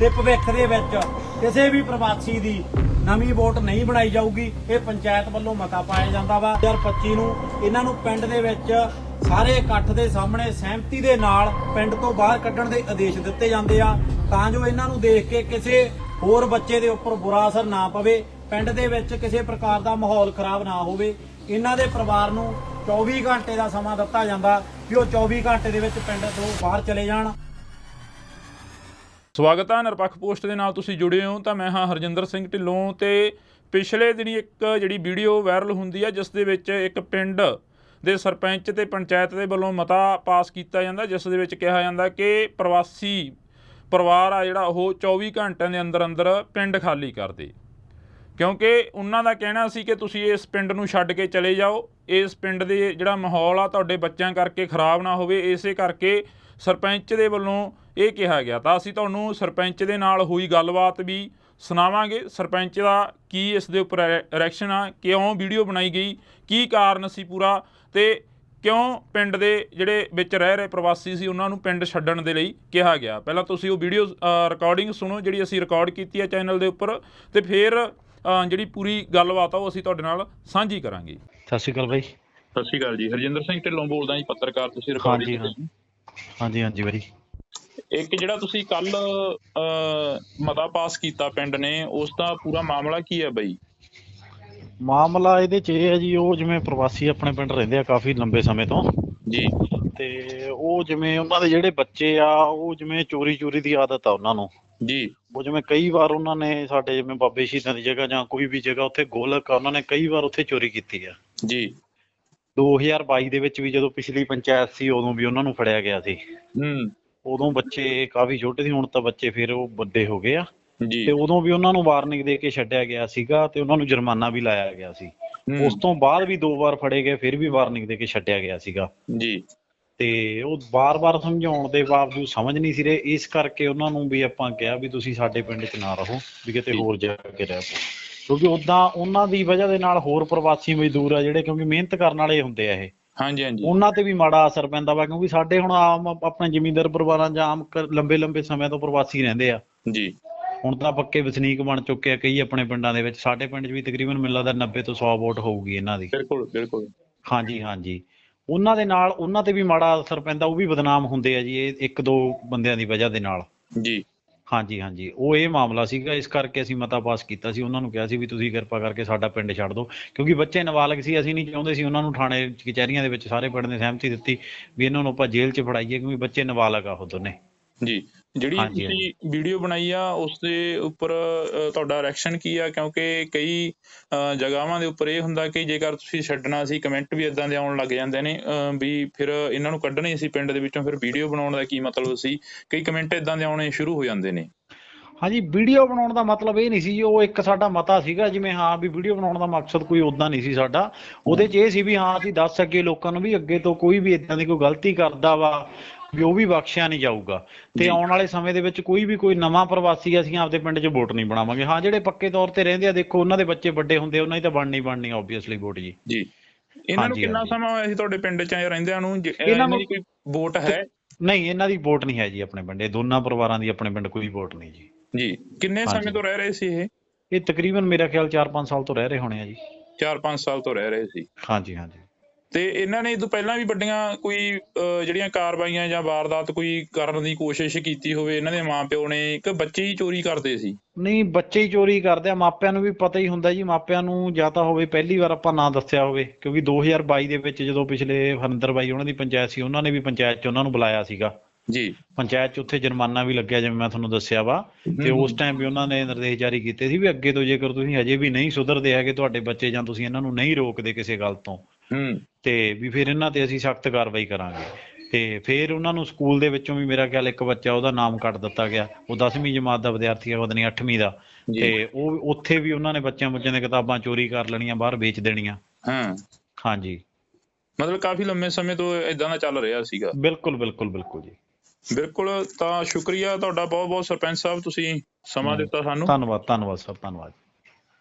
ਤੇ ਭਵਿੱਖ ਦੇ ਵਿੱਚ ਕਿਸੇ ਵੀ ਪ੍ਰਵਾਸੀ ਦੀ ਨਵੀਂ ਵੋਟ ਨਹੀਂ ਬਣਾਈ ਜਾਊਗੀ। ਇਹ ਪੰਚਾਇਤ ਵੱਲੋਂ ਮਤਾ ਪਾਇਆ ਜਾਂਦਾ ਵਾ। 2025 ਨੂੰ ਇਹਨਾਂ ਨੂੰ ਪਿੰਡ ਦੇ ਵਿੱਚ ਸਾਰੇ ਇਕੱਠ ਦੇ ਸਾਹਮਣੇ ਸਹਿਮਤੀ ਦੇ ਨਾਲ ਪਿੰਡ ਤੋਂ ਬਾਹਰ ਕੱਢਣ ਦੇ ਆਦੇਸ਼ ਦਿੱਤੇ ਜਾਂਦੇ ਆ। ਤਾਂ ਜੋ ਇਹਨਾਂ ਨੂੰ ਦੇਖ ਕੇ ਕਿਸੇ ਹੋਰ ਬੱਚੇ ਦੇ ਉੱਪਰ ਬੁਰਾ ਅਸਰ ਨਾ ਪਵੇ, ਪਿੰਡ ਦੇ ਵਿੱਚ ਕਿਸੇ ਪ੍ਰਕਾਰ ਦਾ ਮਾਹੌਲ ਖਰਾਬ ਨਾ ਹੋਵੇ। ਇਹਨਾਂ ਦੇ ਪਰਿਵਾਰ ਨੂੰ 24 ਘੰਟੇ ਦਾ ਸਮਾਂ ਦਿੱਤਾ ਜਾਂਦਾ ਕਿ ਉਹ 24 ਘੰਟੇ ਦੇ ਵਿੱਚ ਪਿੰਡ ਤੋਂ ਬਾਹਰ ਚਲੇ ਜਾਣ। ਸਵਾਗਤ ਹੈ ਨਿਰਪੱਖ ਪੋਸਟ ਦੇ ਨਾਲ ਤੁਸੀਂ ਜੁੜੇ ਹੋ ਤਾਂ ਮੈਂ ਹਾਂ ਹਰਜਿੰਦਰ ਸਿੰਘ ਢਿੱਲੋਂ ਤੇ ਪਿਛਲੇ ਦਿਨੀ ਇੱਕ ਜਿਹੜੀ ਵੀਡੀਓ ਵਾਇਰਲ ਹੁੰਦੀ ਹੈ ਜਿਸ ਦੇ ਵਿੱਚ ਇੱਕ ਪਿੰਡ ਦੇ ਸਰਪੰਚ ਤੇ ਪੰਚਾਇਤ ਦੇ ਵੱਲੋਂ ਮਤਾ ਪਾਸ ਕੀਤਾ ਜਾਂਦਾ, ਜਿਸ ਦੇ ਵਿੱਚ ਕਿਹਾ ਜਾਂਦਾ ਕਿ ਪ੍ਰਵਾਸੀ ਪਰਿਵਾਰ ਆ ਜਿਹੜਾ, ਉਹ 24 ਘੰਟਿਆਂ ਦੇ ਅੰਦਰ ਅੰਦਰ ਪਿੰਡ ਖਾਲੀ ਕਰ ਦੇ। ਕਿਉਂਕਿ ਉਹਨਾਂ ਦਾ ਕਹਿਣਾ ਸੀ ਕਿ ਤੁਸੀਂ ਇਸ ਪਿੰਡ ਨੂੰ ਛੱਡ ਕੇ ਚਲੇ ਜਾਓ, ਇਸ ਪਿੰਡ ਦੇ ਜਿਹੜਾ ਮਾਹੌਲ ਆ ਤੁਹਾਡੇ ਬੱਚਿਆਂ ਕਰਕੇ ਖਰਾਬ ਨਾ ਹੋਵੇ, ਇਸੇ ਕਰਕੇ ਸਰਪੰਚ ਦੇ ਵੱਲੋਂ ਇਹ ਕਿਹਾ ਗਿਆ। ਤਾਂ ਅਸੀਂ ਤੁਹਾਨੂੰ ਸਰਪੰਚ ਦੇ ਨਾਲ ਹੋਈ ਗੱਲਬਾਤ ਵੀ ਸੁਣਾਵਾਂਗੇ। ਸਰਪੰਚ ਦਾ ਕੀ ਇਸ ਦੇ ਉੱਪਰ ਰਿਐਕਸ਼ਨ ਆ, ਕਿਉਂ ਵੀਡੀਓ ਬਣਾਈ ਗਈ, ਕੀ ਕਾਰਨ ਸੀ ਪੂਰਾ ਤੇ ਕਿਉਂ ਪਿੰਡ ਦੇ ਜਿਹੜੇ ਵਿੱਚ ਰਹਿ ਰਹੇ ਪ੍ਰਵਾਸੀ ਸੀ ਉਹਨਾਂ ਨੂੰ ਪਿੰਡ ਛੱਡਣ ਦੇ ਲਈ ਕਿਹਾ ਗਿਆ। ਪਹਿਲਾਂ ਤੁਸੀਂ ਉਹ ਵੀਡੀਓ ਰਿਕਾਰਡਿੰਗ ਸੁਣੋ ਜਿਹੜੀ ਅਸੀਂ ਰਿਕਾਰਡ ਕੀਤੀ ਹੈ ਚੈਨਲ ਦੇ ਉੱਪਰ ਤੇ ਫਿਰ ਜਿਹੜੀ ਪੂਰੀ ਗੱਲਬਾਤ ਆ ਉਹ ਅਸੀਂ ਤੁਹਾਡੇ ਨਾਲ ਸਾਂਝੀ ਕਰਾਂਗੇ। ਸਤਿ ਸ਼੍ਰੀ ਅਕਾਲ ਬਾਈ। ਸਤਿ ਸ਼੍ਰੀ ਅਕਾਲ ਜੀ। ਹਰਜਿੰਦਰ ਸਿੰਘ ਢਿੱਲੋਂ ਬੋਲਦਾ ਜੀ ਪੱਤਰਕਾਰ ਤੁਸੀਂ ਹਾਂਜੀ ਹਾਂ ਹਾਂਜੀ। ਹਾਂਜੀ ਬਾਈ। ਇੱਕ ਜਿਹੜਾ ਤੁਸੀਂ ਕੱਲ ਮਤਾ ਪਾਸ ਕੀਤਾ ਪਿੰਡ ਨੇ ਉਸ ਦਾ ਪੂਰਾ ਮਾਮਲਾ ਕੀ ਹੈ ਬਈ? ਮਾਮਲਾ ਇਹਦੇ ਚ ਇਹ ਹੈ ਜੀ ਉਹ ਜਿਵੇਂ ਪ੍ਰਵਾਸੀ ਆਪਣੇ ਪਿੰਡ ਰਹਿੰਦੇ ਆ ਕਾਫੀ ਲੰਬੇ ਸਮੇਂ ਤੋਂ। ਜੀ। ਤੇ ਉਹ ਜਿਵੇਂ ਉਹਨਾਂ ਦੇ ਜਿਹੜੇ ਬੱਚੇ ਆ ਉਹ ਜਿਵੇਂ ਚੋਰੀ ਚੋਰੀ ਦੀ ਆਦਤ ਆ ਉਹਨਾਂ ਨੂੰ। ਜੀ। ਉਹ ਜਿਵੇਂ ਕਈ ਵਾਰ ਉਹਨਾਂ ਨੇ ਸਾਡੇ ਜਿਵੇਂ ਬਾਬੇ ਸ਼ਹੀਦਾਂ ਦੀ ਜਗ੍ਹਾ ਜਾਂ ਕੋਈ ਵੀ ਜਗ੍ਹਾ ਉੱਥੇ ਗੋਲਕ ਆ ਉਹਨਾਂ ਨੇ ਕਈ ਵਾਰ ਉੱਥੇ ਚੋਰੀ ਕੀਤੀ ਆ। ਜੀ। 2022 ਦੇ ਵਿੱਚ ਵੀ ਜਦੋਂ ਪਿਛਲੀ ਪੰਚਾਇਤ ਸੀ ਉਦੋਂ ਵੀ ਉਹਨਾਂ ਨੂੰ ਫੜਿਆ ਗਿਆ ਸੀ। ਹੂੰ। ਉਦੋਂ ਬੱਚੇ ਕਾਫੀ ਛੋਟੇ ਸੀ ਹੁਣ ਤਾਂ ਬੱਚੇ ਫਿਰ ਉਹ ਵੱਡੇ ਹੋ ਗਏ ਆ। ਜੀ। ਤੇ ਉਦੋਂ ਵੀ ਉਹਨਾਂ ਨੂੰ ਵਾਰਨਿੰਗ ਦੇ ਕੇ ਛੱਡਿਆ ਗਿਆ ਸੀਗਾ ਤੇ ਉਹਨਾਂ ਨੂੰ ਜੁਰਮਾਨਾ ਵੀ ਲਾਇਆ ਗਿਆ ਸੀ। ਉਸ ਤੋਂ ਬਾਅਦ ਵੀ ਦੋ ਵਾਰ ਫੜੇ ਗਏ ਫਿਰ ਵੀ ਵਾਰਨਿੰਗ ਦੇ ਕੇ ਛੱਡਿਆ ਗਿਆ ਸੀਗਾ। ਜੀ। ਤੇ ਉਹ ਬਾਰ-ਬਾਰ ਸਮਝਾਉਣ ਦੇ ਬਾਵਜੂਦ ਸਮਝ ਨਹੀਂ ਸੀ ਰਹੇ। ਇਸ ਕਰਕੇ ਉਹਨਾਂ ਨੂੰ ਵੀ ਆਪਾਂ ਕਿਹਾ ਵੀ ਤੁਸੀਂ ਸਾਡੇ ਪਿੰਡ 'ਚ ਨਾ ਰਹੋ ਵੀ ਕਿਤੇ। ਹੋਰ ਜਾ ਕੇ ਰਹਿ ਪਓ। ਕਿਉਂਕਿ ਉਦਾਂ ਉਹਨਾਂ ਦੀ ਵਜ੍ਹਾ ਦੇ ਨਾਲ ਹੋਰ ਪ੍ਰਵਾਸੀ ਮਜ਼ਦੂਰ ਆ ਜਿਹੜੇ ਕਿਉਂਕਿ ਮਿਹਨਤ ਕਰਨ ਵਾਲੇ ਹੁੰਦੇ ਆ ਇਹ। ਹਾਂਜੀ ਹਾਂਜੀ। ਉਹਨਾਂ ਤੇ ਵੀ ਮਾੜਾ ਅਸਰ ਪੈਂਦਾ ਵਾ ਕਿਉਂਕਿ ਸਾਡੇ ਹੁਣ ਆਮ ਆਪਣੇ ਜ਼ਮੀਂਦਾਰ ਪਰਿਵਾਰਾਂ ਜਾਂ ਆਮ ਲੰਬੇ ਲੰਬੇ ਸਮੇਂ ਤੋਂ ਪ੍ਰਵਾਸੀ ਰਹਿੰਦੇ ਆ। ਜੀ। ਹੁਣ ਤਾਂ ਪੱਕੇ ਵਸਨੀਕ ਬਣ ਚੁੱਕੇ ਆ ਕਈ ਆਪਣੇ ਪਿੰਡਾਂ ਦੇ ਵਿੱਚ। ਸਾਡੇ ਪਿੰਡ 'ਚ ਵੀ ਤਕਰੀਬਨ ਮੈਨੂੰ ਲੱਗਦਾ 90 ਤੋਂ 100 ਵੋਟ ਹੋਊਗੀ ਇਹਨਾਂ ਦੀ। ਬਿਲਕੁਲ ਬਿਲਕੁਲ। ਹਾਂਜੀ ਹਾਂਜੀ। ਉਹਨਾਂ ਦੇ ਨਾਲ ਉਹਨਾਂ ਤੇ ਵੀ ਮਾੜਾ ਅਸਰ ਪੈਂਦਾ ਉਹ ਵੀ ਬਦਨਾਮ ਹੁੰਦੇ ਆ ਜੀ ਇਹ ਇੱਕ ਦੋ ਬੰਦਿਆਂ ਦੀ ਵਜ੍ਹਾ ਦੇ ਨਾਲ। ਜੀ। ਹਾਂਜੀ ਹਾਂਜੀ। ਉਹ ਇਹ ਮਾਮਲਾ ਸੀਗਾ ਇਸ ਕਰਕੇ ਅਸੀਂ ਮਤਾ ਪਾਸ ਕੀਤਾ ਸੀ ਉਹਨਾਂ ਨੂੰ ਕਿਹਾ ਸੀ ਵੀ ਤੁਸੀਂ ਕਿਰਪਾ ਕਰਕੇ ਸਾਡਾ ਪਿੰਡ ਛੱਡ ਦਿਓ ਕਿਉਂਕਿ ਬੱਚੇ ਨਾਬਾਲਗ ਸੀ ਅਸੀਂ ਨਹੀਂ ਚਾਹੁੰਦੇ ਸੀ ਉਹਨਾਂ ਨੂੰ ਥਾਣੇ ਕਚਹਿਰੀਆਂ ਦੇ ਵਿੱਚ ਸਾਰੇ ਪਿੰਡ ਨੇ ਸਹਿਮਤੀ ਦਿੱਤੀ ਵੀ ਇਹਨਾਂ ਨੂੰ ਆਪਾਂ ਜੇਲ੍ਹ 'ਚ ਫੜਾਈਏ ਕਿਉਂਕਿ ਬੱਚੇ ਨਾਬਾਲਗ ਆ ਉਹ ਦੋਨੇ। ਜੀ। ਜਿਹੜੀ ਹਾਂਜੀ, ਤੁਸੀਂ ਵੀਡੀਓ ਬਣਾਈ ਆ ਉਸ ਦੇ ਉੱਪਰ ਅ, ਤੁਹਾਡਾ ਰਿਐਕਸ਼ਨ ਕੀ ਆ? ਕਿਉਂਕਿ ਕਈ ਅ, ਜਗ੍ਹਾਵਾਂ ਦੇ ਉੱਪਰ ਇਹ ਹੁੰਦਾ ਕਿ ਜੇਕਰ ਤੁਸੀਂ ਛੱਡਣਾ ਸੀ ਕਮੈਂਟ ਵੀ ਇਦਾਂ ਦੇ ਆਉਣ ਲੱਗ ਜਾਂਦੇ ਨੇ ਅ, ਵੀ ਫਿਰ ਇਹਨਾਂ ਨੂੰ ਕੱਢਣਾ ਹੀ ਸੀ ਪਿੰਡ ਦੇ ਵਿੱਚੋਂ ਫਿਰ ਵੀਡੀਓ ਬਣਾਉਣ ਦਾ ਕੀ ਮਤਲਬ ਸੀ? ਕਈ ਕਮੈਂਟ ਇਦਾਂ ਦੇ ਆਉਣੇ ਸ਼ੁਰੂ ਹੋ ਜਾਂਦੇ ਨੇ। ਹਾਂਜੀ ਵੀਡੀਓ ਬਣਾਉਣ ਦਾ ਮਤਲਬ ਇਹ ਨਹੀਂ ਸੀ ਜੀ, ਉਹ ਇੱਕ ਸਾਡਾ ਮਤਾ ਸੀਗਾ ਜਿਵੇਂ ਹਾਂ ਵੀ ਵੀਡੀਓ ਬਣਾਉਣ ਦਾ ਮਕਸਦ ਕੋਈ ਉਦਾਂ ਨਹੀਂ ਸੀ ਸਾਡਾ। ਉਹਦੇ 'ਚ ਇਹ ਸੀ ਵੀ ਹਾਂ ਅਸੀਂ ਦੱਸ ਅੱਗੇ ਲੋਕਾਂ ਨੂੰ ਵੀ ਅੱਗੇ ਤੋਂ ਕੋਈ ਵੀ ਇਦਾਂ ਦੀ ਕੋਈ ਗਲਤੀ ਕਰਦਾ ਵਾ ਵੀ ਉਹ ਵੀ ਬਖਸ਼ਿਆ ਨਹੀਂ ਜਾਊਗਾ। ਤੇ। ਆਉਣ ਵਾਲੇ ਸਮੇਂ ਦੇ ਵਿੱਚ ਕੋਈ ਵੀ ਕੋਈ ਨਵਾਂ ਪ੍ਰਵਾਸੀ ਅਸੀਂ ਆਪਦੇ ਪਿੰਡ 'ਚ ਵੋਟ ਨਹੀਂ ਬਣਾਵਾਂਗੇ। ਹਾਂ ਜਿਹੜੇ ਪੱਕੇ ਤੌਰ ਤੇ ਰਹਿੰਦੇ ਆ ਦੇਖੋ ਉਹਨਾਂ ਦੇ ਬੱਚੇ ਵੱਡੇ ਹੁੰਦੇ ਉਹਨਾਂ ਦੀ ਤਾਂ ਬਣਨੀ ਬਣਨੀ ਆਬਵੀਅਸਲੀ ਵੋਟ ਜੀ। ਜੀ। ਇਹਨਾਂ ਨੂੰ ਕਿੰਨਾ। ਸਮਾਂ ਹੋਇਆ ਸੀ ਤੁਹਾਡੇ ਪਿੰਡ 'ਚ ਰਹਿੰਦਿਆਂ ਨੂੰ? ਇਹਨਾਂ ਇਹਨਾਂ ਨੂੰ- ਦੀ ਕੋਈ ਵੋਟ ਹੈ? ਨਹੀਂ ਇਹਨਾਂ ਦੀ ਵੋਟ ਨਹੀਂ ਹੈ ਜੀ ਆਪਣੇ ਪਿੰਡ। ਇਹ ਦੋਨਾਂ ਪਰਿਵਾਰਾਂ ਦੀ ਆਪਣੇ ਪਿੰਡ ਕੋਈ ਵੋਟ ਨਹੀਂ ਜੀ। ਜੀ। ਕਿੰਨੇ। ਸਮੇਂ ਤੋਂ ਰਹਿ ਰਹੇ ਸੀ ਇਹ? ਇਹ ਤਕਰੀਬਨ ਮੇਰਾ ਖਿਆਲ 4-5 ਸਾਲ ਤੋਂ ਰਹਿ ਰਹੇ ਹੋਣੇ ਆ ਜੀ। 4-5 ਸਾਲ ਤੋਂ ਰਹਿ ਰਹੇ ਸੀ। ਹਾਂਜੀ ਹਾਂਜੀ। ਤੇ ਇਹਨਾਂ ਨੇ ਤੋਂ ਪਹਿਲਾਂ ਵੀ ਵੱਡੀਆਂ ਕੋਈ ਜਿਹੜੀਆਂ ਕਾਰਵਾਈਆਂ ਜਾਂ ਵਾਰਦਾਤ ਕੋਈ ਕਰਨ ਦੀ ਕੋਸ਼ਿਸ਼ ਕੀਤੀ ਹੋਵੇ, ਇਹਨਾਂ ਦੇ ਮਾਪਿਓ ਨੇ ਇੱਕ ਬੱਚੇ ਹੀ ਚੋਰੀ ਕਰਦੇ ਸੀ? ਨਹੀਂ, ਬੱਚੇ ਹੀ ਚੋਰੀ ਕਰਦੇ ਆ। ਮਾਪਿਆਂ ਨੂੰ ਵੀ ਪਤਾ ਹੀ ਹੁੰਦਾ ਜੀ। ਮਾਪਿਆਂ ਨੂੰ ਜਾਂ ਤਾਂ ਹੋਵੇ ਪਹਿਲੀ ਵਾਰ ਆਪਾਂ ਨਾਂ ਦੱਸਿਆ ਹੋਵੇ, ਕਿਉਂਕਿ 2022 ਦੇ ਵਿੱਚ ਜਦੋਂ ਪਿਛਲੇ ਹਰਿੰਦਰ ਬਾਈ ਉਹਨਾਂ ਦੀ ਪੰਚਾਇਤ ਸੀ, ਉਹਨਾਂ ਨੇ ਵੀ ਪੰਚਾਇਤ 'ਚ ਉਹਨਾਂ ਨੂੰ ਬੁਲਾਇਆ ਸੀਗਾ। ਜੀ। ਪੰਚਾਇਤ 'ਚ ਉੱਥੇ ਜੁਰਮਾਨਾ ਵੀ ਲੱਗਿਆ ਜਿਵੇਂ ਮੈਂ ਤੁਹਾਨੂੰ ਦੱਸਿਆ ਵਾ। ਤੇ। ਉਸ ਟਾਈਮ ਵੀ ਉਹਨਾਂ ਨੇ ਨਿਰਦੇਸ਼ ਜਾਰੀ ਕੀਤੇ ਸੀ ਵੀ ਅੱਗੇ ਤੋਂ ਜੇਕਰ ਤੁਸੀਂ ਹਜੇ ਵੀ ਨਹੀਂ ਸੁਧਰਦੇ ਹੈਗੇ ਤੁਹਾਡੇ ਬੱਚੇ ਜਾਂ ਤੁਸੀਂ ਇਹਨਾਂ ਨੂੰ ਨਹੀਂ ਰੋਕਦੇ ਕਿਸੇ ਗੱਲ ਤੋਂ ਹੂੰ। ਤੇ ਵੀ ਫਿਰ ਇਹਨਾਂ ਤੇ ਅਸੀਂ ਸਖਤ ਕਾਰਵਾਈ ਕਰਾਂਗੇ। ਤੇ ਫਿਰ ਉਹਨਾਂ ਨੂੰ ਸਕੂਲ ਦੇ ਵਿੱਚੋਂ ਵੀ ਮੇਰਾ ਖਿਆਲ ਇੱਕ ਬੱਚਾ ਉਹਦਾ ਨਾਮ ਕੱਟ ਦਿੱਤਾ ਗਿਆ। ਉਹ 10ਵੀਂ ਜਮਾਤ ਦਾ ਵਿਦਿਆਰਥੀ ਹੈ ਨਹੀਂ 8ਵੀਂ ਦਾ। ਤੇ ਉਹ ਉੱਥੇ ਵੀ ਉਹਨਾਂ ਨੇ ਬੱਚਿਆਂ ਬੱਚਿਆਂ ਦੀਆਂ ਕਿਤਾਬਾਂ ਚੋਰੀ ਕਰ ਲੈਣੀਆਂ ਬਾਹਰ ਵੇਚ ਦੇਣੀਆਂ। ਹਾਂ। ਹਾਂਜੀ। ਮਤਲਬ ਕਾਫੀ ਲੰਮੇ ਸਮੇਂ ਤੋਂ ਇਦਾਂ ਦਾ ਚੱਲ ਰਿਹਾ ਸੀਗਾ। ਬਿਲਕੁਲ ਬਿਲਕੁਲ ਬਿਲਕੁਲ ਜੀ। ਬਿਲਕੁਲ ਤਾਂ ਸ਼ੁਕਰੀਆ ਤੁਹਾਡਾ ਬਹੁਤ ਬਹੁਤ ਸਰਪੰਚ ਸਾਹਿਬ ਤੁਸੀਂ ਸਮਾਂ ਦਿੱਤਾ ਸਾਨੂੰ। ਧੰਨਵਾਦ ਧੰਨਵਾਦ ਸਰ ਧੰਨਵਾਦ।